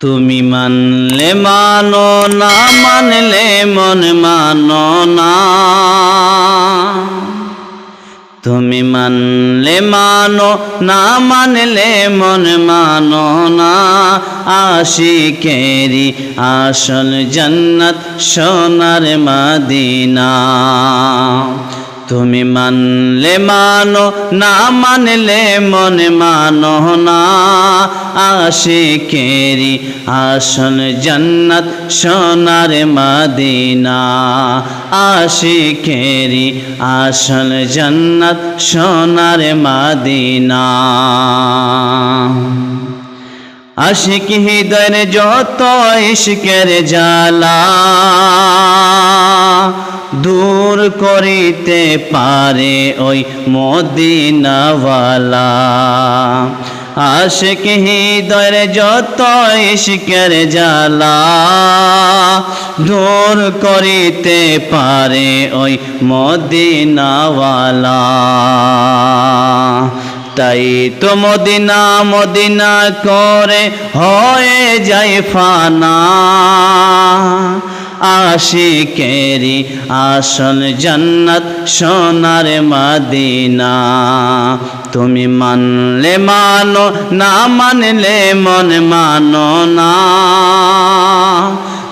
তুমি মানলে মানো না, মানলে মন মানো না। তুমি মানলে মানো না, মানলে মন মানো না। আশিকেরি আসল জন্নত সোনার মাদিনা। তুমি মানলে মানো, না মানলে মনে মানো না। আশিকেরি আসল জন্নত সোনার মাদিনা। আশিকেরি আসল জন্নত সোনার মাদিনা। আশিক হৃদয়ের যত ইশকের জালা দূর করিতে পারে ওই মদিনাওয়ালা। আশিক হৃদয়ের যত ইশকের জালা দূর করিতে পারে ওই মদিনাওয়ালা। তাই তো মদিনা মদিনা করে হয়ে যায় ফানা। আশিকেরি আসল জন্নত সোনার মদিনা। তুমি মানলে মানো, না মানলে মন মানো না।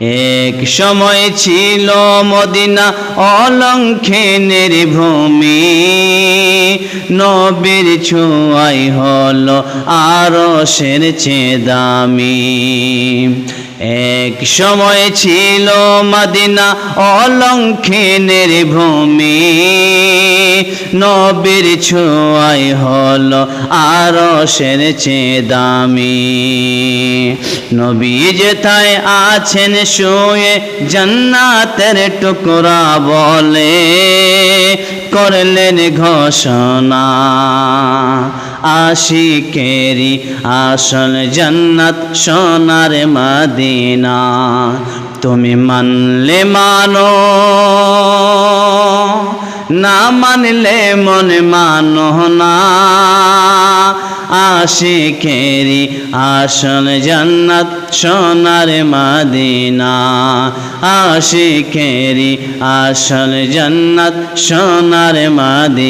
এক সময় ছিল মদিনা অলঙ্ঘনের ভূমি। নবীর ছোঁয়াই হলো আরও সের দামি এক সময় ছিল মদিনা অলঙ্ঘনের ভূমি। নবীর ছোঁয়াই হলো আরও সের দামি নবী যেথায় আছেন শুয়ে জান্নাতের টুকরা বলে করলেন ঘোষণা। আশিকেরি আসল জান্নাত সোনার মদিনা। তুমি মানলে মানো না মানলে মনে মানো না। আশিকেরি আসল জান্নাত, সোনার মদিনা। আশিকেরি আসল জান্নাত, সোনার মদিনা।